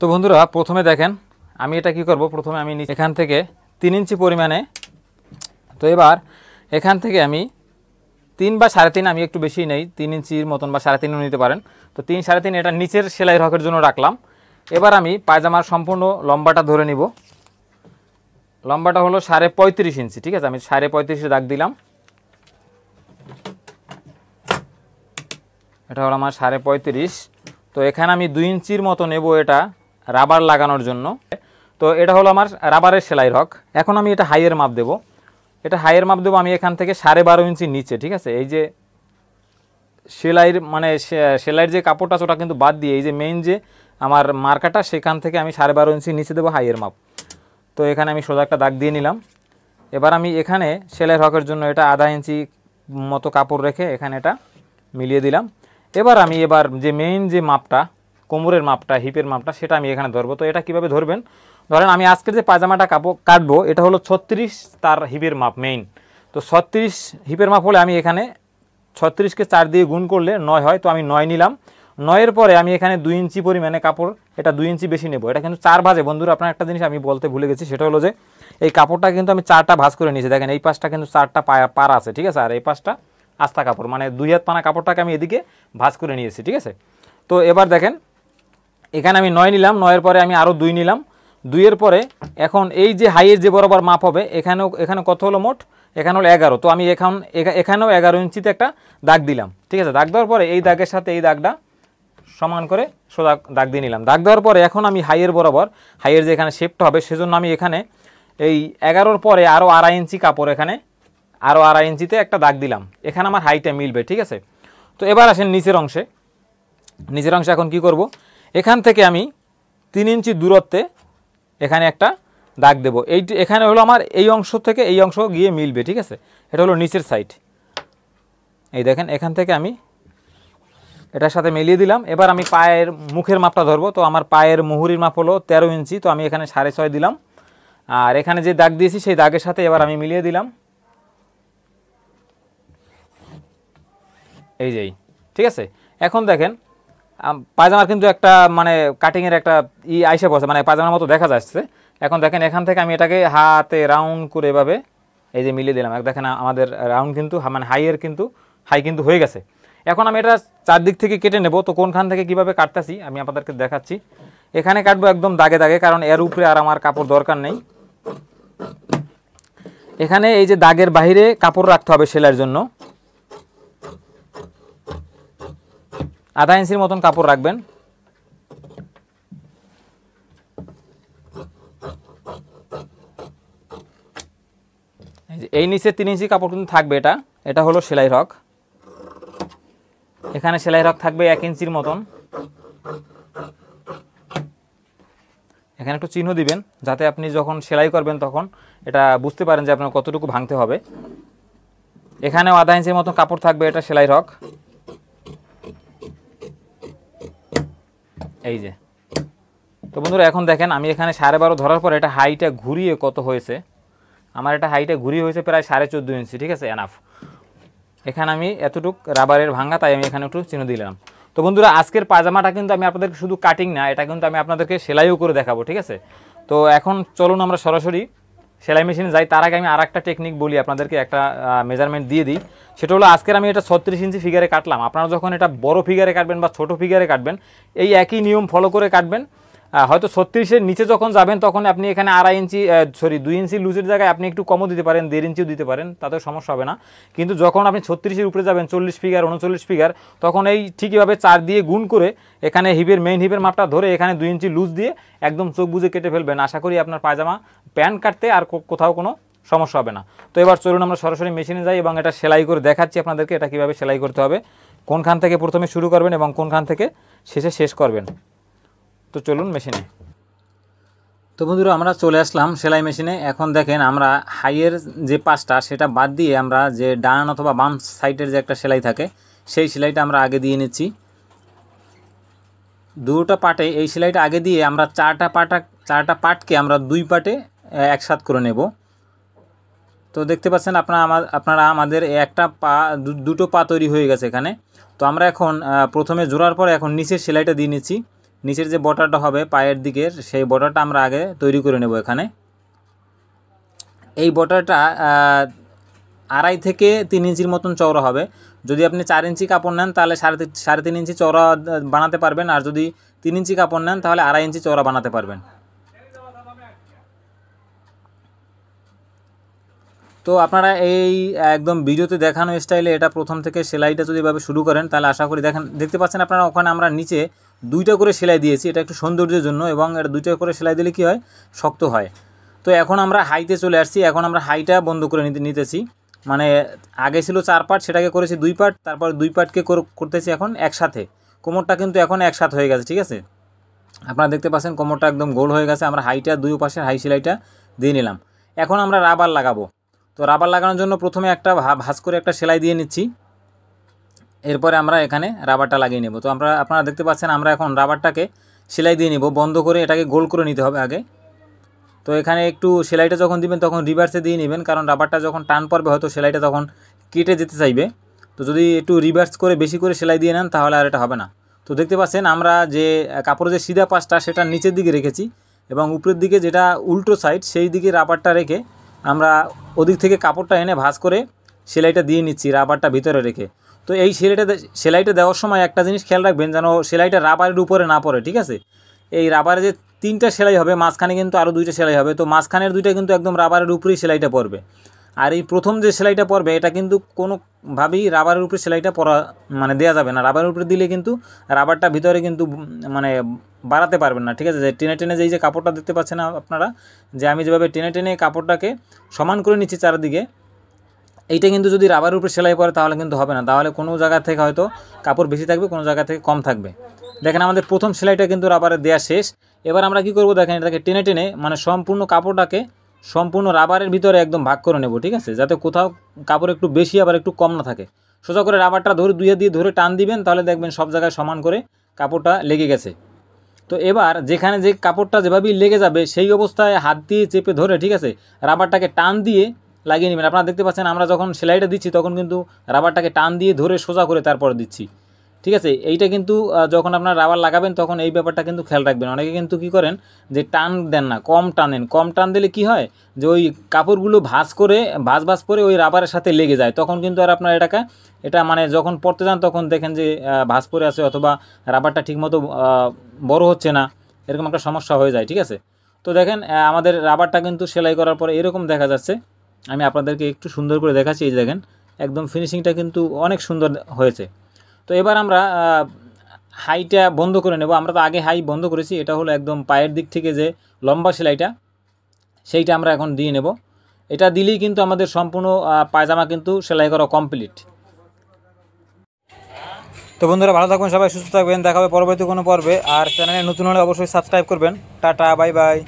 তো বন্ধুরা, প্রথমে দেখেন, আমি এটা কি করব? প্রথমে আমি এখান থেকে তিন ইঞ্চি পরিমাণে, তো এবার এখান থেকে আমি তিন বা সাড়ে তিন, আমি একটু বেশি নেই, তিন ইঞ্চির মতন বা সাড়ে তিনও নিতে পারেন। তো তিন, সাড়ে তিন, এটা নিচের সেলাই রকের জন্য রাখলাম। এবার আমি পায়জামার সম্পূর্ণ লম্বাটা ধরে নিব। লম্বাটা হলো সাড়ে পঁয়ত্রিশ ইঞ্চি, ঠিক আছে? আমি সাড়ে পঁয়ত্রিশে দাগ দিলাম। এটা হলো আমার সাড়ে পঁয়ত্রিশ। তো এখানে আমি দুই ইঞ্চির মতো নেব এটা। রাবার লাগানোর জন্য। তো এটা হলো আমার রাবারের সেলাই রক এখন আমি এটা হাইয়ের মাপ দেব। এটা হাইয়ের মাপ দেবো আমি এখান থেকে সাড়ে বারো ইঞ্চি নিচে, ঠিক আছে? এই যে সেলাইয়ের মানে সেলাইয়ের যে কাপড়টা আছে ওটা কিন্তু বাদ দিয়ে এই যে মেইন যে আমার মার্কাটা, সেখান থেকে আমি সাড়ে বারো ইঞ্চি নিচে দেবো হাইয়ের মাপ। তো এখানে আমি সোজা একটা দাগ দিয়ে নিলাম। এবার আমি এখানে সেলাই রকের জন্য এটা আধা ইঞ্চি মতো কাপড় রেখে এখানে এটা মিলিয়ে দিলাম। এবার আমি এবার যে মেইন যে মাপটা কোমরের মাপটা, হিপের মাপটা, সেটা আমি এখানে ধরবো। তো এটা কীভাবে ধরবেন? ধরেন আমি আজকের যে পাজামাটা কাপড় কাটবো, এটা হলো ছত্রিশ তার হিপের মাপ মেইন তো ছত্রিশ হিপের মাপ হলে আমি এখানে ছত্রিশকে চার দিয়ে গুণ করলে নয় হয়, তো আমি নয় নিলাম। নয়ের পরে আমি এখানে দুই ইঞ্চি পরিমাণে কাপড়, এটা দুই ইঞ্চি বেশি নেব। এটা কিন্তু চার ভাজে। বন্ধুরা, আপনার একটা জিনিস আমি বলতে ভুলে গেছি, সেটা হলো যে এই কাপড়টা কিন্তু আমি চারটা ভাঁজ করে নিয়েছি। দেখেন, এই পাশটা কিন্তু চারটা পায়া পার আছে, ঠিক আছে? আর এই পাশটা আস্তা কাপড় মানে দুই হাত পানা কাপড়টাকে আমি এদিকে ভাজ করে নিয়েছি, ঠিক আছে? তো এবার দেখেন এখানে আমি নয় নিলাম, নয়ের পরে আমি আরও দুই নিলাম। দুইয়ের পরে এখন এই যে হাইয়ের যে বরাবর মাপ হবে, এখানেও, এখানে কত হলো মোট? এখানে হলো এগারো। তো আমি এখন এখা- এখানেও এগারো ইঞ্চিতে একটা দাগ দিলাম। ঠিক আছে? দাগ দেওয়ার পরে এই দাগের সাথে এই দাগটা সমান করে সোজা দাগ দিয়ে নিলাম। দাগ দেওয়ার পরে এখন আমি হাইয়ের বরাবর, হাইয়ের যে এখানে শেপটা হবে, সেজন্য আমি এখানে এই এগারোর পরে আরও আড়াই ইঞ্চি কাপড় এখানে আরও আড়াই ইঞ্চিতে একটা দাগ দিলাম। এখানে আমার হাইটা মিলবে, ঠিক আছে? তো এবার আসেন নিচের অংশে। নিচের অংশে এখন কি করব? এখান থেকে আমি তিন ইঞ্চি দূরত্বে এখানে একটা দাগ দেব। এই এখানে হলো আমার এই অংশ থেকে এই অংশ গিয়ে মিলবে, ঠিক আছে? এটা হলো নিচের সাইড এই দেখেন, এখান থেকে আমি এটার সাথে মিলিয়ে দিলাম। এবার আমি পায়ের মুখের মাপটা ধরবো। তো আমার পায়ের মুহুরির মাপ হলো তেরো ইঞ্চি, তো আমি এখানে সাড়ে ছয় দিলাম। আর এখানে যে দাগ দিয়েছি, সেই দাগের সাথে এবার আমি মিলিয়ে দিলাম। এই যেই ঠিক আছে? এখন দেখেন পায়জামার কিন্তু একটা মানে কাটিংয়ের একটা ই আইসে বসে মানে পায়জামার মতো দেখা যাচ্ছে। এখন দেখেন এখান থেকে আমি এটাকে হাতে রাউন্ড করে এভাবে এই যে মিলিয়ে দিলাম। দেখেন আমাদের রাউন্ড কিন্তু মানে হাইয়ের কিন্তু হাই কিন্তু হয়ে গেছে। এখন আমি এটা চারদিক থেকে কেটে নেব, তো কোনখান থেকে কীভাবে কাটতেছি আমি আপনাদেরকে দেখাচ্ছি। এখানে কাটবো একদম দাগে দাগে, কারণ এর উপরে আর আমার কাপড় দরকার নেই। এখানে এই যে দাগের বাইরে কাপড় রাখতে হবে সেলাইয়ের জন্য। আধা ইঞ্চির মতন কাপড় রাখবেন। এই নিচে তিন ইঞ্চি কাপড় কিন্তু থাকবে এটা। এটা হলো সেলাই রক। এখানে সেলাই রক থাকবে এক ইঞ্চির মতন। এখানে একটু চিহ্ন দিবেন, যাতে আপনি যখন সেলাই করবেন তখন এটা বুঝতে পারেন যে আপনার কতটুকু ভাঙতে হবে। এখানেও আধা ইঞ্চির মতন কাপড় থাকবে এটা সেলাই রক। এই যে। তো বন্ধুরা, এখন দেখেন আমি এখানে সাড়ে বারো ধরার পর এটা হাইটা ঘুরিয়ে কত হয়েছে? আমার এটা হাইটা ঘুরিয়ে হয়েছে প্রায় সাড়ে চোদ্দ ইঞ্চি ঠিক আছে? এনাফ এখানে আমি এতটুক রাবারের ভাঙা তাই আমি এখানে একটু চিহ্ন দিলাম। তো বন্ধুরা, আজকের পাজামাটা কিন্তু আমি আপনাদেরকে শুধু কাটিং না, এটা কিন্তু আমি আপনাদেরকে সেলাইও করে দেখাবো, ঠিক আছে? তো এখন চলুন আমরা সরাসরি সেলাই মেশিনে যাই, তার আগে আমি আর একটা টেকনিক বলি আপনাদেরকে, একটা মেজারমেন্ট দিয়ে দিই। সেটা হলো আজকের আমি এটা ছত্রিশ ইঞ্চি ফিগারে কাটলাম। আপনারা যখন এটা বড় ফিগারে কাটবেন বা ছোট ফিগারে কাটবেন, এই একই নিয়ম ফলো করে কাটবেন। হয়তো ছত্রিশের নিচে যখন যাবেন, তখন আপনি এখানে আড়াই ইঞ্চি সরি দুই ইঞ্চি লুজের জায়গায় আপনি একটু কমও দিতে পারেন, দেড় ইঞ্চিও দিতে পারেন তাতে সমস্যা হবে না। কিন্তু যখন আপনি ছত্রিশের উপরে যাবেন, চল্লিশ ফিগার উনচল্লিশ ফিগার তখন এই ঠিকইভাবে চার দিয়ে গুণ করে এখানে হিপের মেইন হিপের মাপটা ধরে এখানে দুই ইঞ্চি লুজ দিয়ে একদম চোখ বুঝে কেটে ফেলবেন। আশা করি আপনার পায়জামা প্যান্ট কাটতে আর কোথাও কোনো সমস্যা হবে না। তো এবার চলুন আমরা সরাসরি মেশিনে যাই এবং এটা সেলাই করে দেখাচ্ছি আপনাদেরকে এটা কীভাবে সেলাই করতে হবে, কোনখান থেকে প্রথমে শুরু করবেন এবং কোনখান থেকে শেষে শেষ করবেন। তো চলুন মেশিনে। তো বন্ধুরা, আমরা চলে আসলাম সেলাই মেশিনে। এখন দেখেন আমরা হাইয়ের যে পাশটা, সেটা বাদ দিয়ে আমরা যে ডান অথবা বাম সাইডের যে একটা সেলাই থাকে, সেই সেলাইটা আমরা আগে দিয়ে নিচ্ছি। দুটো পাটে, এই সেলাইটা আগে দিয়ে আমরা চারটা পাটা, চারটা পাটকে আমরা দুই পাটে একসাথ করে নেব। তো দেখতে পাচ্ছেন আপনারা আমার আপনারা আমাদের একটা পা দুটো পা তৈরি হয়ে গেছে এখানে। তো আমরা এখন প্রথমে জোড়ার পরে এখন নিচের সেলাইটা দিয়ে নিচ্ছি। নিচের যে বর্ডারটা হবে পায়ের দিকের সেই বর্ডারটা আমরা আগে তৈরি করে নেব এখানে। এই বর্ডারটা আড়াই থেকে তিন ইঞ্চির মতন চওড়া হবে। যদি আপনি চার ইঞ্চি কাপড় নেন, তাহলে সাড়ে সাড়ে তিন ইঞ্চি চওড়া বানাতে পারবেন। আর যদি তিন ইঞ্চি কাপড় নেন, তাহলে আড়াই ইঞ্চি চওড়া বানাতে পারবেন। তো আপনারা এই, একদম ভিডিওতে দেখানো স্টাইলে এটা প্রথম থেকে সেলাইটা যদি এভাবে শুরু করেন, তাহলে আশা করি দেখেন, দেখতে পাচ্ছেন আপনারা ওখানে আমরা নিচে দুইটা করে সেলাই দিয়েছি, এটা একটু সৌন্দর্যের জন্য এবং এটা দুইটা করে সেলাই দিলে কি হয়? শক্ত হয়। তো এখন আমরা হাইতে চলে আসছি, এখন আমরা হাইটা বন্ধ করে নিতে, নিতেছি। মানে আগে ছিল চার পার্ট সেটাকে করেছি দুই পার্ট তারপর দুই পার্টকে কর- করতেছি এখন একসাথে। কোমরটা কিন্তু এখন একসাথে হয়ে গেছে, ঠিক আছে? আপনারা দেখতে পাচ্ছেন কোমরটা একদম গোল হয়ে গেছে, আমরা হাইটা দুই পাশের হাই সেলাইটা দিয়ে নিলাম। এখন আমরা রাবার লাগাবো। তো রাবার লাগানোর জন্য প্রথমে একটা ভা- ভাঁজ করে একটা সেলাই দিয়ে নিচ্ছি। এরপরে আমরা এখানে রাবারটা লাগিয়ে নেব। তো আমরা, আপনারা দেখতে পাচ্ছেন, আমরা এখন রাবারটাকে সেলাই দিয়ে নিব। বন্ধ করে এটাকে গোল করে নিতে হবে আগে। তো এখানে একটু সেলাইটা যখন দিবেন, তখন রিভার্সে দিয়ে নেবেন। কারণ রাবারটা যখন টান পড়বে, হয়তো সেলাইটা তখন কেটে যেতে চাইবে। তো যদি একটু রিভার্স করে বেশি করে সেলাই দিয়ে নেন, তাহলে আর এটা হবে না। তো দেখতে পাচ্ছেন, আমরা যে কাপড়ের যে সিধা পাশটা, সেটা নিচের দিকে রেখেছি। এবং উপরের দিকে যেটা উল্টো সাইড সেই দিকে রাবারটা রেখে আমরা ওদিক থেকে কাপড়টা এনে ভাঁজ করে সেলাইটা দিয়ে নিচ্ছি, রাবারটা ভিতরে রেখে। তো এই সেলাইটা সেলাইটা দেওয়ার সময় একটা জিনিস খেয়াল রাখবেন যেন সেলাইটা রাবারের উপরে না পড়ে, ঠিক আছে? এই রাবারে যে তিনটা সেলাই হবে, মাঝখানে কিন্তু আরও দুইটা সেলাই হবে, তো মাঝখানের দুইটা কিন্তু একদম রাবারের উপরেই সেলাইটা পড়বে। আর এই প্রথম যে সেলাইটা পরবে এটা কিন্তু কোনোভাবেই রাবারের উপরে সেলাইটা পরা মানে দেওয়া যাবে না। রাবারের উপরে দিলে কিন্তু রাবারটা ভিতরে কিন্তু মানে বাড়াতে পারবেন না, ঠিক আছে? যে টেনে টেনে যেই যে কাপড়টা দেখতে পাচ্ছেন আপনারা, যে আমি যেভাবে টেনে টেনে কাপড়টাকে সমান করে নিচ্ছি চারিদিকে, এইটা কিন্তু যদি রাবারের উপরে সেলাই পড়ে তাহলে কিন্তু হবে না। তাহলে কোনো জায়গা থেকে হয়তো কাপড় বেশি থাকবে, কোনো জায়গা থেকে কম থাকবে। দেখেন আমাদের প্রথম সেলাইটা কিন্তু রাবারে দেওয়া শেষ। এবার আমরা কি করব দেখেন, এটাকে টেনে টেনে মানে সম্পূর্ণ কাপড়টাকে সম্পূর্ণ রাবারের ভিতরে একদম ভাগ করে নেব, ঠিক আছে? যাতে কোথাও কাপড় একটু বেশি, আবার একটু কম না থাকে। সোজা করে রাবারটা ধরে দুইয়ে দিয়ে ধরে টান দিবেন, তাহলে দেখবেন সব জায়গায় সমান করে কাপড়টা লেগে গেছে। তো এবার যেখানে যে কাপড়টা যেভাবেই লেগে যাবে, সেই অবস্থায় হাত দিয়ে চেপে ধরে, ঠিক আছে, রাবারটাকে টান দিয়ে লাগিয়ে নেবেন। আপনারা দেখতে পাচ্ছেন, আমরা যখন সেলাইটা দিচ্ছি, তখন কিন্তু রাবারটাকে টান দিয়ে ধরে সোজা করে তারপর দিচ্ছি। ঠিক আছে? এইটা কিন্তু যখন আপনার রাবার লাগাবেন তখন এই ব্যাপারটা কিন্তু খেয়াল রাখবেন। অনেকে কিন্তু কি করেন যে টান দেন না, কম টানেন। কম টান দিলে কি হয় যে ওই কাপড়গুলো ভাঁজ করে, ভাঁজ ভাঁজ করে ওই রাবারের সাথে লেগে যায়। তখন কিন্তু আর আপনার এটাকে, এটা মানে যখন পড়তে যান তখন দেখেন যে ভাঁজ পরে আছে অথবা রাবারটা ঠিকমতো বড় হচ্ছে না, এরকম একটা সমস্যা হয়ে যায়, ঠিক আছে? তো দেখেন আমাদের রাবারটা কিন্তু সেলাই করার পরে এরকম দেখা যাচ্ছে। আমি আপনাদেরকে একটু সুন্দর করে দেখাচ্ছি, এই দেখেন, একদম ফিনিশিংটা কিন্তু অনেক সুন্দর হয়েছে। তো এবার আমরা হাইটা বন্ধ করে নেব। আমরা তো আগে হাই বন্ধ করেছি, এটা হলো একদম পায়ের দিক থেকে যে লম্বা সেলাইটা, সেইটা আমরা এখন দিয়ে নেব। এটা দিলেই কিন্তু আমাদের সম্পূর্ণ পায়জামা কিন্তু সেলাই করা কমপ্লিট। তো বন্ধুরা, ভালো থাকবেন সবাই, সুস্থ থাকবেন। দেখাবে পরবর্তী কোনো পর্বে। আর চ্যানেলে নতুন হলে অবশ্যই সাবস্ক্রাইব করবেন। Tata, bye bye.